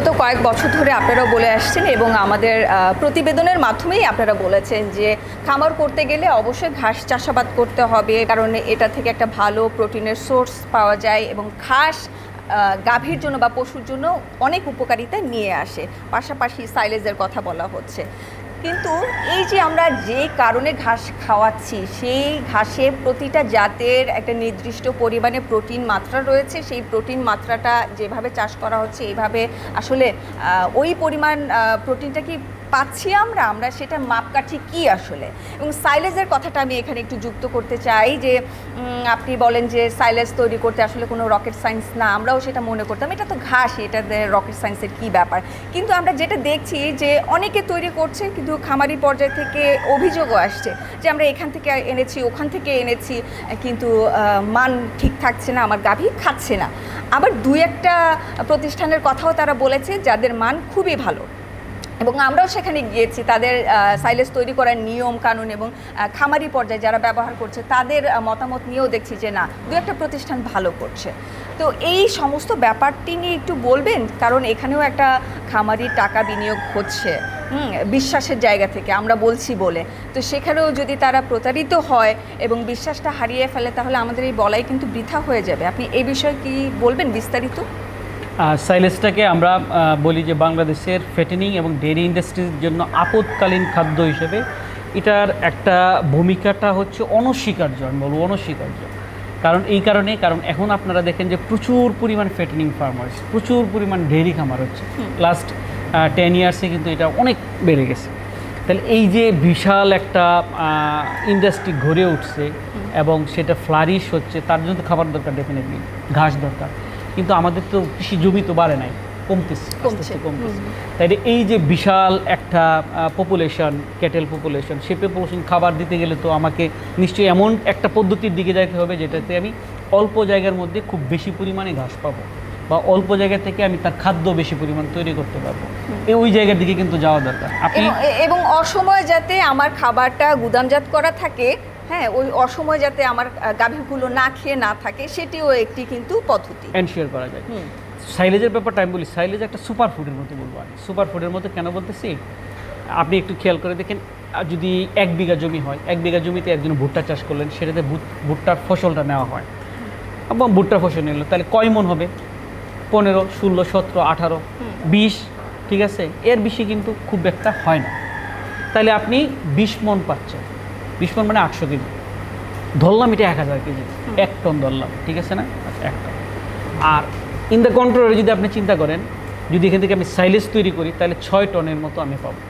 বিগত কয়েক বছর ধরে আপনারা বলে আসছেন এবং আমাদের প্রতিবেদনের মাধ্যমেই আপনারা বলেছেন যে খামার করতে গেলে অবশ্যই ঘাস চাষাবাদ করতে হবে, কারণ এটা থেকে একটা ভালো প্রোটিনের সোর্স পাওয়া যায় এবং ঘাস গাভীর জন্য বা পশুর জন্য অনেক উপকারিতা নিয়ে আসে। পাশাপাশি সাইলেজের কথা বলা হচ্ছে। কিন্তু এই যে আমরা যে কারণে ঘাস খাওয়াচ্ছি, সেই ঘাসে প্রতিটা জাতের একটা নির্দিষ্ট পরিমাণে প্রোটিন মাত্রা রয়েছে। সেই প্রোটিন মাত্রাটা যেভাবে চাষ করা হচ্ছে এইভাবে আসলে ওই পরিমাণ প্রোটিনটা কি পাচ্ছি আমরা আমরা সেটা মাপকাঠি কি আসলে? এবং সাইলেজের কথাটা আমি এখানে একটু যুক্ত করতে চাই যে আপনি বলেন যে সাইলেজ তৈরি করতে আসলে কোনো রকেট সায়েন্স না, আমরাও সেটা মনে করতাম। এটা তো ঘাস, এটা রকেট সায়েন্সের কি ব্যাপার? কিন্তু আমরা যেটা দেখছি যে অনেকে তৈরি করছে, কিন্তু খামারি পর্যায় থেকে অভিযোগও আসছে যে আমরা এখান থেকে এনেছি, ওখান থেকে এনেছি, কিন্তু মান ঠিক থাকছে না, আমার গাভী খাচ্ছে না। আবার দুই একটা প্রতিষ্ঠানের কথাও তারা বলেছে, যাদের মান খুবই ভালো। এবং আমরাও সেখানে গিয়েছি। তাদের সাইলেজ তৈরি করার নিয়ম কানুন এবং খামারি পর্যায়ে যারা ব্যবহার করছে, তাদের মতামত নিয়েও দেখছি যে না, দু একটা প্রতিষ্ঠান ভালো করছে। তো এই সমস্ত ব্যাপারটি নিয়ে একটু বলবেন? কারণ এখানেও একটা খামারির টাকা বিনিয়োগ হচ্ছে বিশ্বাসের জায়গা থেকে, আমরা বলছি বলে। তো সেখানেও যদি তারা প্রতারিত হয় এবং বিশ্বাসটা হারিয়ে ফেলে, তাহলে আমাদের এই বলাই কিন্তু বৃথা হয়ে যাবে। আপনি এই বিষয়ে কি বলবেন বিস্তারিত? সাইলেসটাকে আমরা বলি যে বাংলাদেশের ফেটেনিং এবং ডেয়ারি ইন্ডাস্ট্রির জন্য আপদকালীন খাদ্য হিসেবে এটার একটা ভূমিকাটা হচ্ছে অনস্বীকার্য আমি বলব অনস্বীকার্য। কারণ এই কারণে কারণ এখন আপনারা দেখেন যে প্রচুর পরিমাণ ফেটেনিং ফার্মার্স প্রচুর পরিমাণ ডেয়ারি খামার হচ্ছে। লাস্ট টেন ইয়ার্সে কিন্তু এটা অনেক বেড়ে গেছে। তাহলে এই যে বিশাল একটা ইন্ডাস্ট্রি গড়ে উঠছে এবং সেটা ফ্লারিশ হচ্ছে তার জন্য তো খাবার দরকার ডেফিনেটলি ঘাস দরকার। কিন্তু আমাদের তো কৃষি জমি তো বাড়ে নাই কমতেছে আস্তে কমতেছে। তাই এই যে বিশাল একটা পপুলেশন ক্যাটেল পপুলেশন সে পপুলেশন খাবার দিতে গেলে তো আমাকে নিশ্চয়ই এমন একটা পদ্ধতির দিকে যাইতে হবে যেটাতে আমি অল্প জায়গার মধ্যে খুব বেশি পরিমাণে ঘাস পাবো বা অল্প জায়গা থেকে আমি তার খাদ্য বেশি পরিমাণ তৈরি করতে পারব। এই ওই জায়গার দিকে কিন্তু যাওয়া দরকার। আপনি এবং অসময়ে যাতে আমার খাবারটা গুদামজাত করা থাকে হ্যাঁ ওই অসময়ে যাতে আমার গাভীগুলো না খেয়ে না থাকে সেটিও একটি কিন্তু পদ্ধতি। এনশিওর করা যায়। সাইলেজের ব্যাপারটা আমি বলি সাইলেজ একটা সুপার ফুডের মতো বলব আমি। সুপার ফুডের মতো কেন বলতেছি? আপনি একটু খেয়াল করে দেখেন যদি এক বিঘা জমি হয় এক বিঘা জমিতে একজন ভুট্টা চাষ করলেন সেটাতে ভুট- ভুট্টার ফসলটা নেওয়া হয়। এবং ভুট্টার ফসল নিল তাহলে কয় মন হবে? পনেরো ষোলো সতেরো আঠারো বিশ ঠিক আছে? এর বেশি কিন্তু খুব একটা হয় না। তাহলে আপনি বিশ মন পাচ্ছেন। বিশ মন আটশো কেজি। ধরলাম এটা এক হাজার কেজি। এক টন ধরলাম, ঠিক আছে না? আচ্ছা এক টন। আর ইন দ্য কন্ট্রোলে যদি আপনি চিন্তা করেন, যদি এখান থেকে আমি সাইলেজ তৈরি করি, তাহলে ছয় টনের মতো আমি পাবো।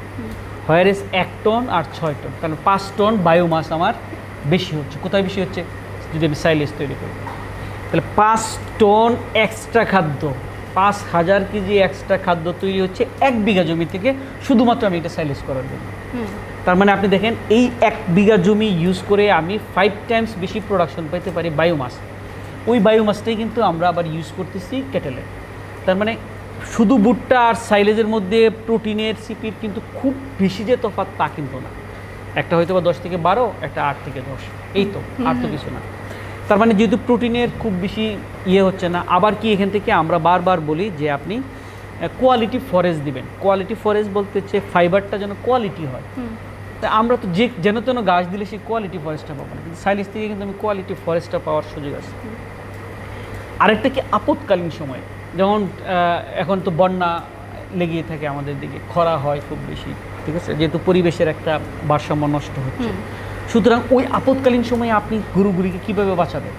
হোয়ার ইস এক টন আর ছয় টন? তাহলে পাঁচ টন বায়োমাস আমার বেশি হচ্ছে। কোথায় বেশি হচ্ছে? যদি আমি সাইলেজ তৈরি করি। তাহলে পাঁচ টন এক্সট্রা খাদ্য, পাঁচ হাজার কেজি এক্সট্রা খাদ্য তৈরি হচ্ছে এক বিঘা জমি থেকে, শুধুমাত্র আমি এটা সাইলেজ করার জন্য। তার মানে আপনি দেখেন এই এক বিঘা জমি ইউজ করে আমি ফাইভ টাইমস বেশি প্রোডাকশন পেতে পারি বায়োমাস ওই বায়োমাসটাই কিন্তু আমরা আবার ইউজ করতেছি কেটেলে তার মানে শুধু ভুট্টা আর সাইলেজের মধ্যে প্রোটিনের সিপির কিন্তু খুব বেশি যে তফাৎ তা কিন্তু না। একটা হয়তো বা দশ থেকে বারো একটা আট থেকে দশ। এই তো আর তো কিছু না। তার মানে যেহেতু প্রোটিনের খুব বেশি ইয়ে হচ্ছে না আবার কি এখান থেকে আমরা বারবার বলি যে আপনি কোয়ালিটি ফরেস্ট দিবেন। কোয়ালিটি ফরেস্ট বলতে হচ্ছে ফাইবারটা যেন কোয়ালিটি হয়। তা আমরা তো যে যেন তেন গাছ দিলে সেই কোয়ালিটি ফরেস্টটা পাবো না। কিন্তু সাইলিস থেকে কিন্তু আমি কোয়ালিটি ফরেস্টটা পাওয়ার সুযোগ আছে। আরেকটা কি আপৎকালীন সময়? যেমন এখন তো বন্যা লেগেই থাকে আমাদের দিকে। খরা হয় খুব বেশি ঠিক আছে? যেহেতু পরিবেশের একটা ভারসাম্য নষ্ট হচ্ছে। সুতরাং ওই আপৎকালীন সময়ে আপনি গরুগুলিকে কীভাবে বাঁচাবেন?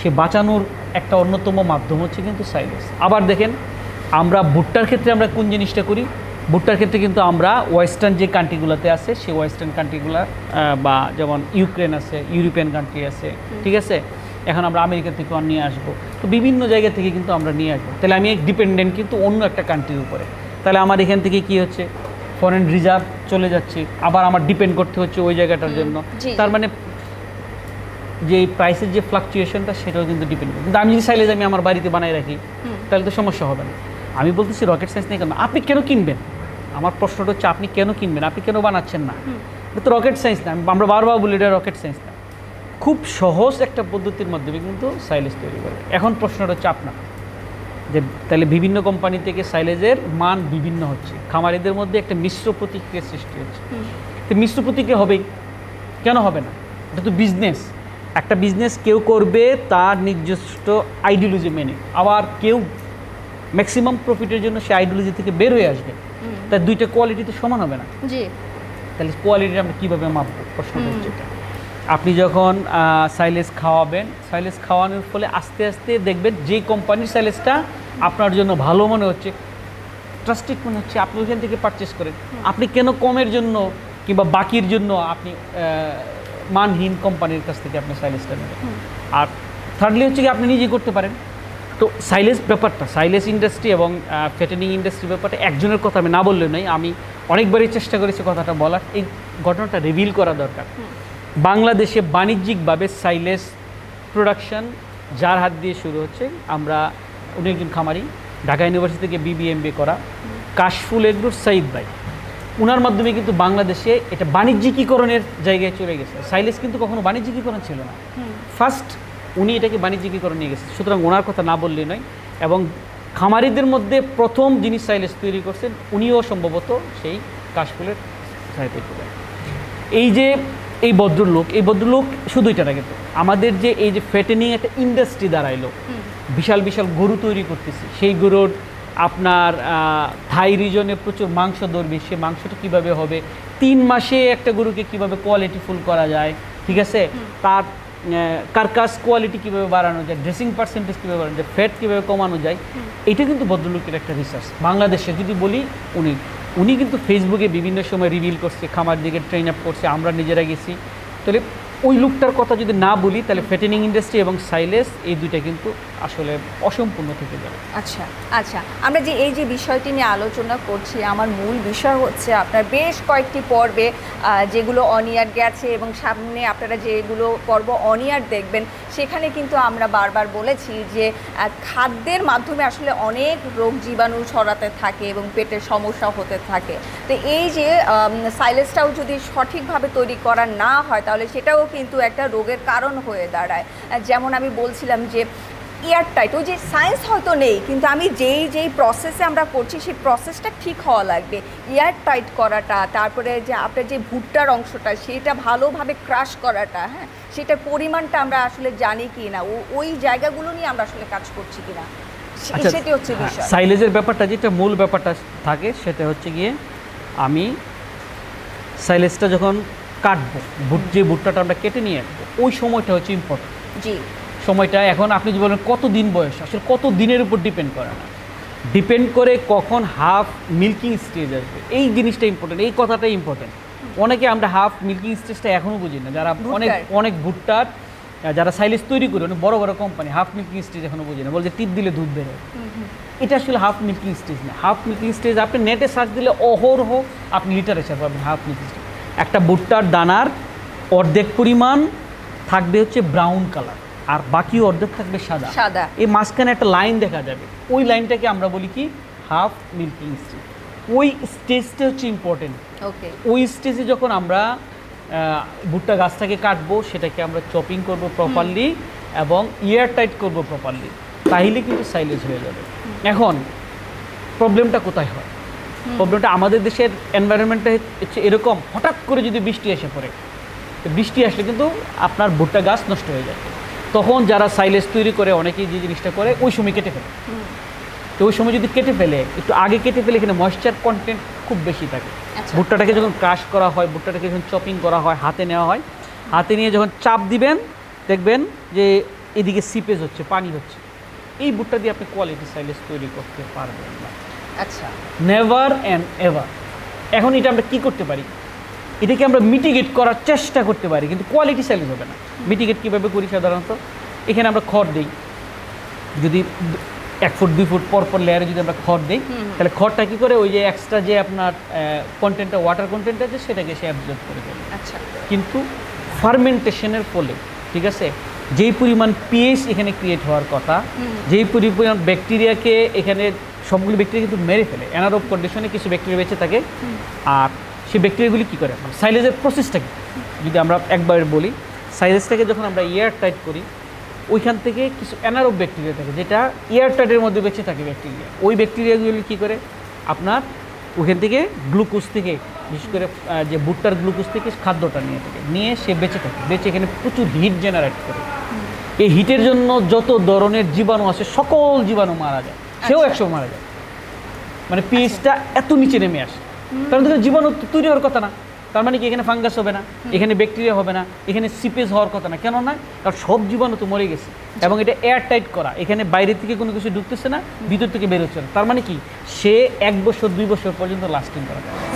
সে বাঁচানোর একটা অন্যতম মাধ্যম হচ্ছে কিন্তু সাইলেস। আবার দেখেন আমরা ভুট্টার ক্ষেত্রে আমরা কোন জিনিসটা করি? ভুট্টার ক্ষেত্রে কিন্তু আমরা ওয়েস্টার্ন যে কান্ট্রিগুলোতে আছে সেই ওয়েস্টার্ন কান্ট্রিগুলো বা যেমন ইউক্রেন আছে ইউরোপিয়ান কান্ট্রি আছে ঠিক আছে? এখন আমরা আমেরিকা থেকে নিয়ে আসব। তো বিভিন্ন জায়গা থেকে কিন্তু আমরা নিয়ে আসব। তাহলে আমি ডিপেন্ডেন্ট কিন্তু অন্য একটা কান্ট্রির উপরে। তাহলে আমার এখান থেকে কি হচ্ছে? ফরেন রিজার্ভ চলে যাচ্ছে। আবার আমার ডিপেন্ড করতে হচ্ছে ওই জায়গাটার জন্য। তার মানে যে প্রাইসের যে ফ্লাকচুয়েশনটা সেটাও কিন্তু ডিপেন্ড করে কিন্তু আমি যদি চাইলে যে আমি আমার বাড়িতে বানাই রাখি তাহলে তো সমস্যা হবে না। আমি বলতেছি রকেট সায়েন্স নিয়ে কেন? আপনি কেন কিনবেন? আমার প্রশ্নটা হচ্ছে আপনি কেন কিনবেন? আপনি কেন বানাচ্ছেন না? এটা তো রকেট সায়েন্স না। আমরা বারবার বলি এটা রকেট সায়েন্স না। খুব সহজ একটা পদ্ধতির মাধ্যমে কিন্তু সাইলেজ তৈরি করে। এখন প্রশ্নটা হচ্ছে আপনার যে তাহলে বিভিন্ন কোম্পানি থেকে সাইলেজের মান বিভিন্ন হচ্ছে। খামারিদের মধ্যে একটা মিশ্র প্রতিক্রিয়া সৃষ্টি হচ্ছে। তো মিশ্র প্রতিক্রিয়া হবেই। কেন হবে না? এটা তো বিজনেস একটা বিজনেস কেউ করবে তার নিজস্ব আইডিওলজি মেনে। আবার কেউ ম্যাক্সিমাম প্রফিটের জন্য সে আইডিওলজি থেকে বের হয়ে আসবে। তার দুইটা কোয়ালিটি তো সমান হবে না? জি। তাহলে কোয়ালিটি আমরা কীভাবে মাপবো? প্রশ্নটা হচ্ছে এটা। আপনি যখন সাইলেস খাওয়াবেন সাইলেস খাওয়ানোর ফলে আস্তে আস্তে দেখবেন যে কোম্পানির সাইলেসটা আপনার জন্য ভালো মনে হচ্ছে ট্রাস্টেড মনে হচ্ছে আপনি ওইখান থেকে পারচেস করেন। আপনি কেন কমের জন্য কিংবা বাকির জন্য আপনি মানহীন কোম্পানির কাছ থেকে আপনি সাইলেসটা নেবেন? আর থার্ডলি হচ্ছে কি আপনি নিজে করতে পারেন। তো সাইলেস ব্যাপারটা সাইলেস ইন্ডাস্ট্রি এবং ফেটেনিং ইন্ডাস্ট্রি ব্যাপারটা একজনের কথা আমি না বললে নয় আমি অনেকবারই চেষ্টা করেছি কথাটা বলার এই ঘটনাটা রিভিল করা দরকার। বাংলাদেশে বাণিজ্যিকভাবে সাইলেস প্রোডাকশন যার হাত দিয়ে শুরু হচ্ছে আমরা উনি একজন খামারি ঢাকা ইউনিভার্সিটি থেকে বিবিএমবি করা কাশফুল এগ্রুর সাইদ ভাই। ওনার মাধ্যমে কিন্তু বাংলাদেশে এটা বাণিজ্যিকীকরণের জায়গায় চলে গেছে। সাইলেস কিন্তু কখনো বাণিজ্যিকীকরণ ছিল না। ফার্স্ট উনি এটাকে বাণিজ্যিকীকরণ নিয়ে গেছেন। সুতরাং ওনার কথা না বললে নয়। এবং খামারিদের মধ্যে প্রথম যিনি সাইলেস তৈরি করছেন উনিও সম্ভবত সেই কাশফুলের সাহিত্য করেন এই যে এই ভদ্রলোক এই ভদ্রলোক শুধু এটা না কিন্তু আমাদের যে এই যে ফেটেনিং একটা ইন্ডাস্ট্রি দাঁড়াইলো বিশাল বিশাল গরু তৈরি করতেছে সেই গরুর আপনার থাই রিজনে প্রচুর মাংস ধরবে সে মাংসটা কীভাবে হবে তিন মাসে একটা গরুকে কীভাবে কোয়ালিটি ফুল করা যায় ঠিক আছে? তার কার্কাস কোয়ালিটি কীভাবে বাড়ানো যায় ড্রেসিং পার্সেন্টেজ কীভাবে বাড়ানো যায় ফ্যাট কীভাবে কমানো যায়, এটা কিন্তু ভদ্রলোকের একটা রিসার্চ বাংলাদেশে যদি বলি, উনি উনি কিন্তু ফেসবুকে বিভিন্ন সময় রিভিল করছে, খামার দিকে ট্রেন আপ করছে, আমরা নিজেরা গেছি। তাহলে ওই লুকটার কথা যদি না বলি, তাহলে ফেটেনিং ইন্ডাস্ট্রি এবং সাইলেস এই দুইটা কিন্তু আসলে অসম্পূর্ণ থেকে যাবে। আচ্ছা আচ্ছা। আমরা যে, এই যে বিষয়টি নিয়ে আলোচনা করছি, আমার মূল বিষয় হচ্ছে আপনার বেশ কয়েকটি পর্বে যেগুলো অনিয়ার গেছে এবং সামনে আপনারা যেগুলো পর্ব অনিয়ার দেখবেন সেখানে কিন্তু আমরা বারবার বলেছি যে খাদ্যের মাধ্যমে আসলে অনেক রোগ জীবাণু ছড়াতে থাকে এবং পেটের সমস্যা হতে থাকে। তো এই যে সাইলেসটাও যদি সঠিকভাবে তৈরি করা না হয়, তাহলে সেটাও কিন্তু একটা রোগের কারণ হয়ে দাঁড়ায়। যেমন আমি বলছিলাম যে এয়ার টাইট ওই যে সায়েন্স হয়তো নেই, কিন্তু আমি যেই যেই প্রসেসে আমরা করছি, সেই প্রসেসটা ঠিক হওয়া লাগবে। এয়ার টাইট করাটা, তারপরে যে, আপনার যে ভুট্টার অংশটা, সেটা ভালোভাবে ক্রাশ করাটা হ্যাঁ? সেটার পরিমাণটা আমরা আসলে জানি কি না ওই জায়গাগুলো নিয়ে আমরা আসলে কাজ করছি কি না আচ্ছা, সেটি হচ্ছে হ্যাঁ, বিষয়। সাইলেজের ব্যাপারটা যেটা মূল ব্যাপারটা থাকে সেটা হচ্ছে গিয়ে আমি সাইলেজটা যখন কাটবো যে ভুট্টাটা আমরা কেটে নিয়ে আসব ওই সময়টা হচ্ছে ইম্পর্টেন্ট জি। সময়টা এখন আপনি যে বলেন কত দিন বয়স আসলে কত দিনের উপর ডিপেন্ড করে না। ডিপেন্ড করে কখন হাফ মিল্কিং স্টেজ আসবে এই জিনিসটা ইম্পর্টেন্ট এই কথাটাই ইম্পর্টেন্ট অনেকে আমরা হাফ মিল্কিং স্টেজটা এখনও বুঝি না। যারা অনেক অনেক ভুট্টার যারা সাইলেজ তৈরি করে অনেক বড় বড় কোম্পানি হাফ মিল্কিং স্টেজ এখনও বুঝি না। বলছে টিপ দিলে দুধ বেরোয় এটা আসলে হাফ মিল্কিং স্টেজ না। হাফ মিল্কিং স্টেজ আপনি নেটে সার্চ দিলে অহরহ আপনি লিটারেচার পাবেন হাফ মিল্কিং স্টেজ একটা ভুট্টার দানার অর্ধেক পরিমাণ থাকবে হচ্ছে ব্রাউন কালার আর বাকি অর্ধেক থাকবে সাদা। সাদা। এই মাঝখানে একটা লাইন দেখা যাবে। ওই লাইনটাকে আমরা বলি কি? হাফ মিল্কিং স্টেজ ওই স্টেজটা হচ্ছে ইম্পর্টেন্ট ওকে ওই স্টেজে যখন আমরা ভুট্টা গাছটাকে কাটবো সেটাকে আমরা চপিং করব প্রপারলি এবং ইয়ার টাইট করব প্রপারলি তাহলে কিন্তু সাইলেজ হয়ে যাবে। এখন প্রবলেমটা কোথায় হয়? প্রবলেমটা আমাদের দেশের এনভায়রনমেন্টটা হচ্ছে এরকম হঠাৎ করে যদি বৃষ্টি এসে পড়ে তো বৃষ্টি আসলে কিন্তু আপনার ভুট্টা গাছ নষ্ট হয়ে যায়। তখন যারা সাইলেজ তৈরি করে অনেকেই যে জিনিসটা করে ওই সময় কেটে ফেলে। তো ওই সময় যদি কেটে ফেলে একটু আগে কেটে ফেলে এখানে ময়েশ্চার কন্টেন্ট খুব বেশি থাকে। আচ্ছা। ভুট্টাটাকে যখন ক্রাশ করা হয় ভুট্টাটাকে যখন চপিং করা হয় হাতে নেওয়া হয় হাতে নিয়ে যখন চাপ দিবেন দেখবেন যে এদিকে সিপেজ হচ্ছে পানি হচ্ছে। এই ভুট্টা দিয়ে আপনি কোয়ালিটি সাইলেজ তৈরি করতে পারবেন না। আচ্ছা। নেভার অ্যান্ড এভার এখন এটা আমরা কি করতে পারি? এটাকে আমরা মিটিগেট করার চেষ্টা করতে পারি কিন্তু কোয়ালিটি সাইলেজ হবে না। মিটিগেট কীভাবে করি সাধারণত? এখানে আমরা খড় দিই। যদি এক ফুট দুই ফুট পর পর লেয়ারে যদি আমরা খড় দিই তাহলে খড়টা কী করে ওই যে এক্সট্রা যে আপনার কন্টেন্টটা ওয়াটার কন্টেন্ট আছে সেটাকে সে অ্যাবজর্ব করে ফেলে। আচ্ছা। কিন্তু ফার্মেন্টেশনের ফলে ঠিক আছে? যেই পরিমাণ পিএইচ এখানে ক্রিয়েট হওয়ার কথা যেই পরিমাণ ব্যাকটেরিয়াকে এখানে সবগুলো ব্যাকটেরিয়া কিন্তু মেরে ফেলে অ্যানারোব কন্ডিশনে কিছু ব্যাকটেরিয়া বেঁচে থাকে। আর সেই ব্যাকটেরিয়াগুলি কী করে? সাইলেজের প্রসেসটা কি? যদি আমরা একবার বলি সাইলেজটাকে যখন আমরা এয়ার টাইট করি ওইখান থেকে কিছু অ্যানারোব ব্যাকটেরিয়া থাকে যেটা এয়ারটাইটের মধ্যে বেঁচে থাকে ব্যাকটেরিয়া ওই ব্যাকটেরিয়াগুলি কী করে? আপনার ওখান থেকে গ্লুকোজ থেকে বিশেষ করে যে ভুট্টার গ্লুকোজ থেকে খাদ্যটা নিয়ে থাকে নিয়ে সে বেঁচে থাকে। বেঁচে এখানে প্রচুর হিট জেনারেট করে। এই হিটের জন্য যত ধরনের জীবাণু আছে সকল জীবাণু মারা যায়। সেও আচ্ছা। একশো মারা যায়। মানে পিএইচটা এত নিচে নেমে আসে। কারণ দেখুন জীবাণু তৈরি হওয়ার কথা না। তার মানে কি? এখানে ফাঙ্গাস হবে না, এখানে ব্যাকটেরিয়া হবে না, এখানে সিপেজ হওয়ার কথা না। কেন না কারণ সব জীবাণু তো মরে গেছে। এবং এটা এয়ার টাইট করা, এখানে বাইরে থেকে কোনো কিছু ঢুকতেছে না, ভিতর থেকে বেরোচ্ছে না। তার মানে কি? সে এক বছর, দুই বছর পর্যন্ত লাস্টিং করা। যায়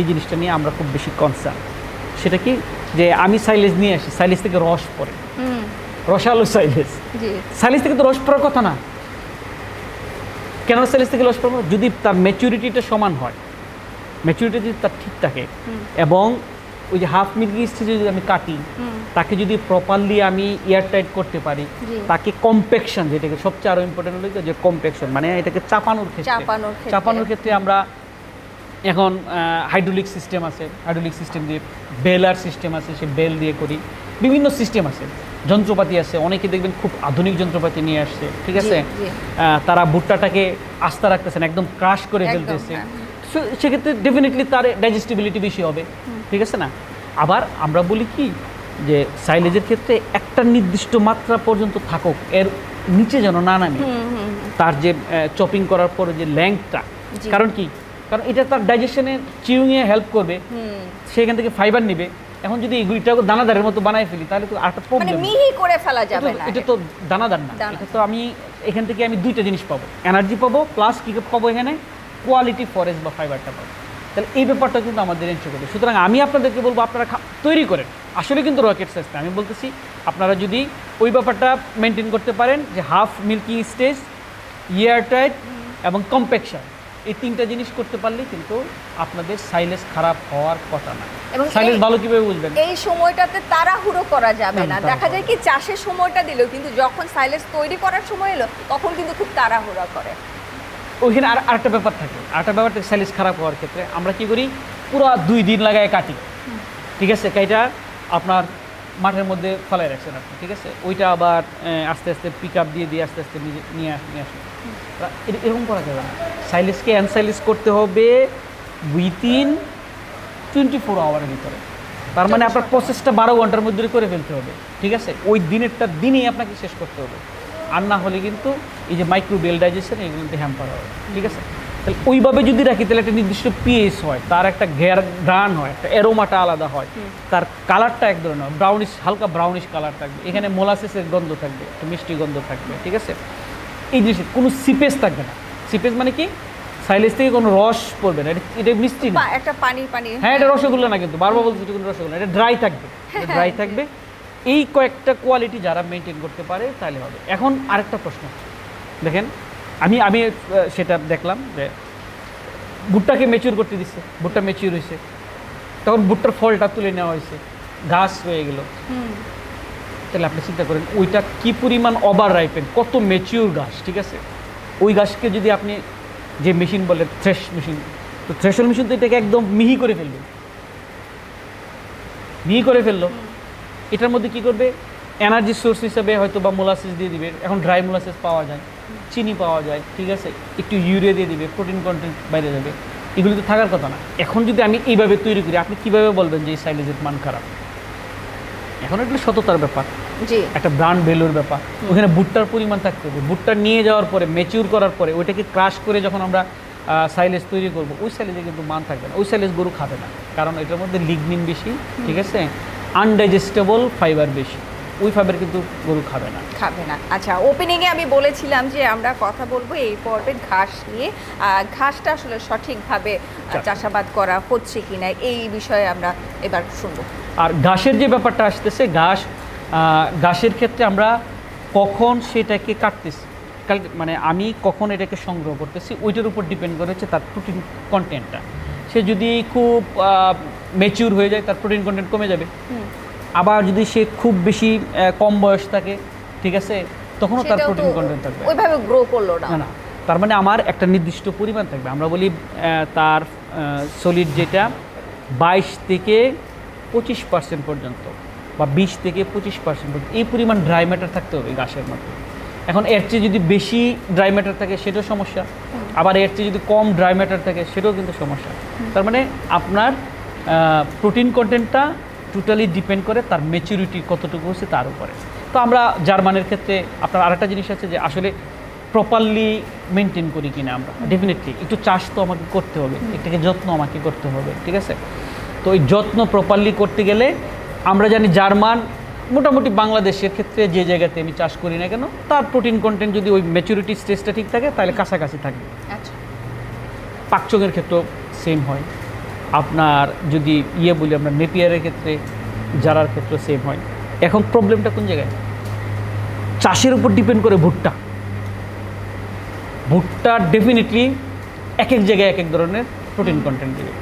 যে জিনিসটা নিয়ে আমরা খুব বেশি কনসার্ন সেটা কি? যে আমি সাইলেজ নিয়ে আসি সাইলেজ থেকে রস পড়ে। রসালো সাইলেজ সাইলেজ থেকে তো রস পড়ার কথা না। কেন সাইলেজ থেকে রস পড়ব? যদি তার ম্যাচুরিটিটা সমান হয় ম্যাচুরিটি যদি তার ঠিক থাকে এবং ওই যে হাফ মিল্কি স্টেজে যদি আমি কাটি তাকে যদি প্রপারলি আমি এয়ার টাইট করতে পারি তাকে কম্প্যাকশন যেটাকে সবচেয়ে আরও ইম্পর্টেন্ট হলো যে কম্প্যাকশন মানে এটাকে চাপানোর ক্ষেত্রে। চাপানোর ক্ষেত্রে আমরা এখন হাইড্রোলিক সিস্টেম আছে হাইড্রোলিক সিস্টেম দিয়ে বেলার সিস্টেম আছে সে বেল দিয়ে করি। বিভিন্ন সিস্টেম আছে। যন্ত্রপাতি আছে অনেকে দেখবেন খুব আধুনিক যন্ত্রপাতি নিয়ে আসছে ঠিক আছে? তারা ভুট্টাটাকে আস্থা রাখতেছেন একদম ক্রাশ করে ফেলতেছে। হ্যাঁ। সেক্ষেত্রে ডেফিনেটলি তার ডাইজেস্টিবিলিটি বেশি হবে ঠিক আছে না? আবার আমরা বলি কি যে সাইলেজের ক্ষেত্রে একটা নির্দিষ্ট মাত্রা পর্যন্ত থাকুক এর নিচে যেন না নামে। তার যে চপিং করার পরে যে ল্যাংথটা কারণ কি? কারণ এটা তার ডাইজেশনে চিউংয়ে হেল্প করবে। সেখান থেকে ফাইবার নিবে। এখন যদি এগুলিটা দানাদারের মতো বানায় ফেলি তাহলে তো মানে প্রবলেম মিহি করে ফেলা যাবে না এটা তো দানাদার না। এটা তো আমি এখান থেকে আমি দুইটা জিনিস পাবো। এনার্জি পাবো প্লাস কী পাবো এখানে? কোয়ালিটি ফরেস্ট বা ফাইবারটা পাবো। তাহলে এই ব্যাপারটা কিন্তু আমাদের এনশো করবে। সুতরাং আমি আপনাদেরকে বলব আপনারা তৈরি করেন। আসলে কিন্তু রকেট সাইজ না। আমি বলতেছি আপনারা যদি ওই ব্যাপারটা মেনটেন করতে পারেন যে half milking stage air tight এবং কম্প্যাকশন এই তিনটা জিনিস করতে পারলে কিন্তু আপনাদের সাইলেজ খারাপ হওয়ার কথা না। এবং সাইলেজ ভালো কীভাবে বুঝবেন? এই সময়টাতে তাড়াহুড়ো করা যাবে না, দেখা যায় কি চাষের সময়টা দিলেও কিন্তু যখন সাইলেজ তৈরি করার সময় এলো তখন কিন্তু খুব তাড়াহুড়া করে। ওইখানে আর আরেকটা ব্যাপার থাকে। আরেকটা ব্যাপার থাকে সাইলেজ খারাপ হওয়ার ক্ষেত্রে আমরা কি করি? পুরো দুই দিন লাগায় কাটি। ঠিক আছে? কাইটা আপনার মাঠের মধ্যে ফলাই রাখছেন আপনি। ঠিক আছে? ওইটা আবার আস্তে আস্তে পিক আপ দিয়ে দিয়ে আস্তে আস্তে নিয়ে নিয়ে আসেন। এরকম করা যাবে না। সাইলেজকে অ্যানসাইলেজ করতে হবে উইথিন টোয়েন্টি ফোর আওয়ারের ভিতরে। তার মানে আপনার প্রসেসটা বারো ঘণ্টার মধ্যে করে ফেলতে হবে ঠিক আছে? ওই দিনেরটা দিনেই আপনাকে শেষ করতে হবে। আর না হলে কিন্তু এই যে মাইক্রো বেল ডাইজেশন এগুলোতে হ্যাম্পার হবে ঠিক আছে? তাহলে ওইভাবে যদি রাখি তাহলে একটা নির্দিষ্ট পিএস হয় তার একটা ঘের গ্রান হয় একটা অ্যারোমাটা আলাদা হয় তার কালারটা এক ধরনের ব্রাউনিশ হালকা ব্রাউনিশ কালার থাকবে। এখানে মোলাসেসের গন্ধ থাকবে একটু মিষ্টি গন্ধ থাকবে ঠিক আছে? এই জিনিস কোনো সিপেজ থাকবে না। সিপেজ মানে কি? সাইলেজ থেকে কোনো রস পড়বে না। এটা এটা মিষ্টি না? একটা পানি পানি। হ্যাঁ এটা রসগোল্লা না কিন্তু। বারবার বলতে কোনো রসগোল্লা এটা ড্রাই থাকবে। ড্রাই থাকবে। এই কয়েকটা কোয়ালিটি যারা মেনটেন করতে পারে তাহলে হবে। এখন আরেকটা প্রশ্ন। দেখেন আমি আমি সেটা দেখলাম যে ভুট্টাকে মেচিউর করতে দিচ্ছে ভুট্টা মেচিউর হয়েছে তখন ভুট্টার ফলটা তুলে নেওয়া হয়েছে ঘাস হয়ে গেল। তাহলে আপনি চিন্তা করেন, ওইটা কি পরিমাণ ওভার রাইপেন কত মেচিউর গাছ ঠিক আছে? ওই গাছকে যদি আপনি যে মেশিন বলে থ্রেশ মেশিন তো থ্রেশল মেশিন তো এটাকে একদম মিহি করে ফেলবে। মিহি করে ফেলল। এটার মধ্যে কি করবে? এনার্জি সোর্স হিসেবে হয়তো বা মোলাসিস দিয়ে দিবে। এখন ড্রাই মোলাসিস পাওয়া যায়, চিনি পাওয়া যায়, ঠিক আছে? একটু ইউরিয়া দিয়ে দিবে প্রোটিন কন্টেন্ট বাইরে যাবে। এগুলি তো থাকার কথা না। এখন যদি আমি এইভাবে তৈরি করি, আপনি কীভাবে বলবেন যে এই সাইলেজের মান খারাপ? এখন এগুলো সততার ব্যাপার। জি। একটা ব্রান্ড ভ্যালুর ব্যাপার। ওখানে ভুট্টার পরিমাণ থাকতে হবে। ভুট্টা নিয়ে যাওয়ার পরে ম্যাচিউর করার পরে ওইটাকে ক্রাশ করে যখন আমরা সাইলেজ তৈরি করব ওই সাইলেজে কিন্তু মান থাকবে না। ওই সাইলেজ গরু খাবে না। কারণ এটার মধ্যে লিগনিন বেশি ঠিক আছে? আনডাইজেস্টেবল ফাইবার বেশি। ওই ফাইবার কিন্তু গরু খাবে না। খাবে না। আচ্ছা ওপেনিংয়ে আমি বলেছিলাম যে আমরা কথা বলব এই পর্বে ঘাস নিয়ে। ঘাসটা আসলে সঠিকভাবে আচ্ছা। চাষাবাদ করা হচ্ছে কিনা এই বিষয়ে আমরা এবার শুনব। আর ঘাসের যে ব্যাপারটা আসতেছে ঘাস ঘাসের ক্ষেত্রে আমরা কখন সেটাকে কাটতেছি মানে আমি কখন এটাকে সংগ্রহ করতেছি ওইটার উপর ডিপেন্ড করে হচ্ছে তার প্রোটিন কন্টেন্টটা সে যদি খুব ম্যাচিউর হয়ে যায় তার প্রোটিন কন্টেন্ট কমে যাবে। আবার যদি সে খুব বেশি কম বয়স থাকে ঠিক আছে তখনও তার প্রোটিন কন্টেন্ট থাকবে। ওইভাবে গ্রো করল না। না না তার মানে আমার একটা নির্দিষ্ট পরিমাণ থাকবে। আমরা বলি তার সলিড যেটা বাইশ থেকে পঁচিশ পার্সেন্ট পর্যন্ত বা বিশ থেকে পঁচিশ পার্সেন্ট পর্যন্ত এই পরিমাণ ড্রাই ম্যাটার থাকতে হবে গাছের মধ্যে। এখন এর চেয়ে যদি বেশি ড্রাই ম্যাটার থাকে সেটাও সমস্যা। আবার এর চেয়ে যদি কম ড্রাই ম্যাটার থাকে সেটাও কিন্তু সমস্যা। তার মানে আপনার প্রোটিন কন্টেন্টটা টোটালি ডিপেন্ড করে তার মেচুরিটি কতটুকু হচ্ছে তার উপরে। তো আমরা জার্মানের ক্ষেত্রে আপনার আরেকটা জিনিস আছে যে আসলে প্রপারলি মেনটেন করি কিনা আমরা। ডেফিনেটলি একটু চাষ তো আমাকে করতে হবে এটাকে যত্ন আমাকে করতে হবে ঠিক আছে? তো ওই যত্ন প্রপারলি করতে গেলে আমরা জানি জার্মান মোটামুটি বাংলাদেশের ক্ষেত্রে যে জায়গাতে আমি চাষ করি না কেন তার প্রোটিন কন্টেন্ট যদি ওই ম্যাচুরিটি স্টেজটা ঠিক থাকে তাহলে কাছাকাছি থাকবে আচ্ছা। পাকচকের ক্ষেত্রেও সেম হয়। আপনার যদি ইয়ে বলি আমরা নেপিয়ারের ক্ষেত্রে জারার ক্ষেত্রে সেম হয়। এখন প্রবলেমটা কোন জায়গায়? চাষের উপর ডিপেন্ড করে ভুট্টা। ভুট্টা ডেফিনেটলি এক এক জায়গায় এক এক ধরনের প্রোটিন কন্টেন্ট দেবে।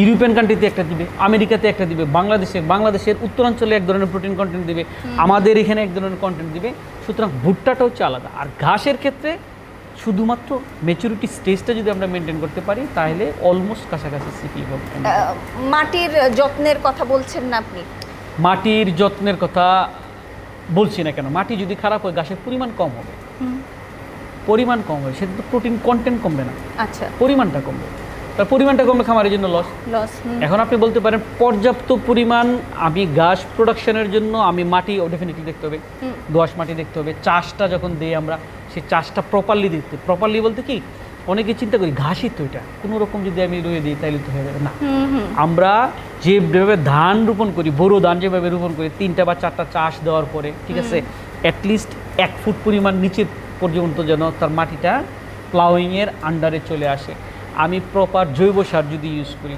ইউরোপিয়ান কান্ট্রিতে একটা দিবে আমেরিকাতে একটা দিবে বাংলাদেশে বাংলাদেশের উত্তরাঞ্চলে এক ধরনের প্রোটিন কন্টেন্ট দিবে আমাদের এখানে এক ধরনের কন্টেন্ট দিবে। সুতরাং ভুট্টাটা হচ্ছে আলাদা। আর ঘাসের ক্ষেত্রে শুধুমাত্র মেচুরিটি স্টেজটা যদি আমরা মেনটেন করতে পারি তাহলে অলমোস্ট কাছাকাছি সিপি হবে। মাটির যত্নের কথা বলছেন না আপনি? মাটির যত্নের কথা বলছি না কেন? মাটি যদি খারাপ হয় গাছের পরিমাণ কম হবে। পরিমাণ কম হবে সেটা তো প্রোটিন কন্টেন্ট কমবে না। আচ্ছা। পরিমাণটা কমবে। তার পরিমাণটা কমবে খামারের জন্য লস লস এখন আপনি বলতে পারেন পর্যাপ্ত পরিমাণ আমি ঘাস প্রোডাকশনের জন্য আমি মাটি ডেফিনেটলি দেখতে হবে। দোয়াশ মাটি দেখতে হবে। চাষটা যখন দিই আমরা সেই চাষটা প্রপারলি দেখতে প্রপারলি বলতে কি অনেকে চিন্তা করি ঘাসই তো এটা। কোনো রকম যদি আমি রুয়ে দিই তাহলে তো হয়ে যাবে। না। আমরা যেভাবে ধান রোপণ করি বোরো ধান যেভাবে রোপণ করি তিনটা বা চারটা চাষ দেওয়ার পরে ঠিক আছে অ্যাটলিস্ট এক ফুট পরিমাণ নিচের পর্যন্ত যেন তার মাটিটা প্লাউইংয়ের আন্ডারে চলে আসে। আমি প্রপার জৈব সার যদি ইউজ করি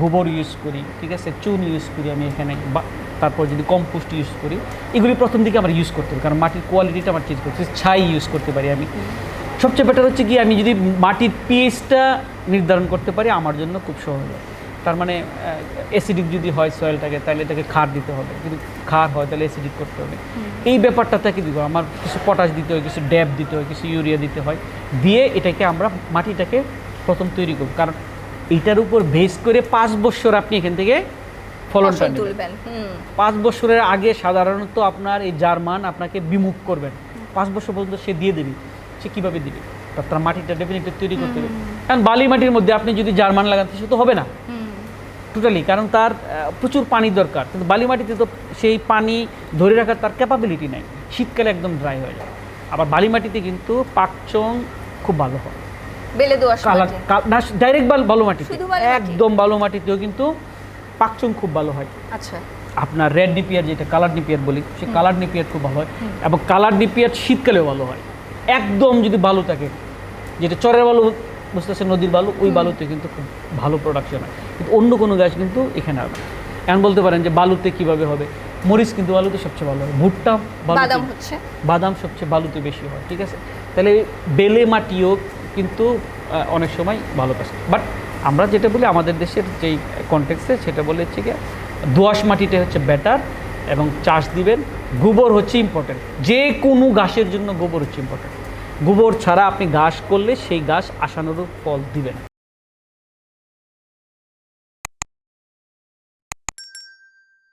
গোবর ইউজ করি ঠিক আছে? চুন ইউজ করি আমি এখানে বা তারপর যদি কম্পোস্ট ইউজ করি এগুলি প্রথম দিকে আমার ইউজ করতে পারি কারণ মাটির কোয়ালিটিটা আমার চেঞ্জ করতে। ছাই ইউজ করতে পারি আমি। সবচেয়ে বেটার হচ্ছে কি আমি যদি মাটির পিএইচটা নির্ধারণ করতে পারি আমার জন্য খুব সহজ হয়। তার মানে অ্যাসিডিক যদি হয় সয়েলটাকে তাহলে এটাকে খার দিতে হবে। যদি খার হয় তাহলে অ্যাসিডিক করতে হবে। এই ব্যাপারটা থেকে দিব আমার কিছু পটাশ দিতে হয় কিছু ড্যাব দিতে হয় কিছু ইউরিয়া দিতে হয়। দিয়ে এটাকে আমরা মাটিটাকে প্রথম তৈরি করব। কারণ এটার উপর বেস করে পাঁচ বছর আপনি এখান থেকে ফলনটা তুলবেন পাঁচ বছরের আগে সাধারণত আপনার এই জার্মান আপনাকে বিমুখ করবেন। পাঁচ বছর পর্যন্ত সে দিয়ে দেবে। সে কীভাবে দিবে? তার মাটিটা ডেফিনেটলি তৈরি করতে হবে। কারণ বালি মাটির মধ্যে আপনি যদি জার্মান লাগান সে তো হবে না। টোটালি কারণ তার প্রচুর পানি দরকার। কিন্তু বালি মাটিতে তো সেই পানি ধরে রাখার তার ক্যাপাবিলিটি নাই। শীতকালে একদম ড্রাই হয়ে যায়। আবার বালি মাটিতে কিন্তু পাকচং খুব ভালো হয়। বেলে দোয়াশ কালার না ডাইরেক্ট বালু মাটি? একদম বালু মাটিতেও কিন্তু পাকচং খুব ভালো হয়। আচ্ছা। আপনার রেড নিপিয়ার যেটা কালার নিপিয়ার বলি সে কালার নিপিয়ার খুব ভালো হয়। এবং কালার নিপিয়ার শীতকালেও ভালো হয়। একদম যদি বালু থাকে যেটা চরের বালু বুঝতেছে নদীর বালু ওই বালুতে কিন্তু খুব ভালো প্রোডাকশন হয়। কিন্তু অন্য কোনো গাছ কিন্তু এখানে হবে না। এখন বলতে পারেন যে বালুতে কীভাবে হবে? মরিচ কিন্তু বালুতে সবচেয়ে ভালো হয়। ভুট্টা বাদাম হচ্ছে। বাদাম সবচেয়ে বালুতে বেশি হয় ঠিক আছে? তাহলে বেলে মাটিও কিন্তু অনেক সময় ভালো কাজ বাট আমরা যেটা বলি, আমাদের দেশের যেই কনটেক্সে সেটা বলে হচ্ছে গিয়ে, দোআঁশ মাটিটা হচ্ছে বেটার এবং চাষ দিবেন, গোবর হচ্ছে ইম্পর্টেন্ট যে কোনো ঘাসের জন্য গোবর হচ্ছে ইম্পর্টেন্ট গোবর ছাড়া আপনি ঘাস করলে সেই গাছ আশানুরূপ ফল দিবে না।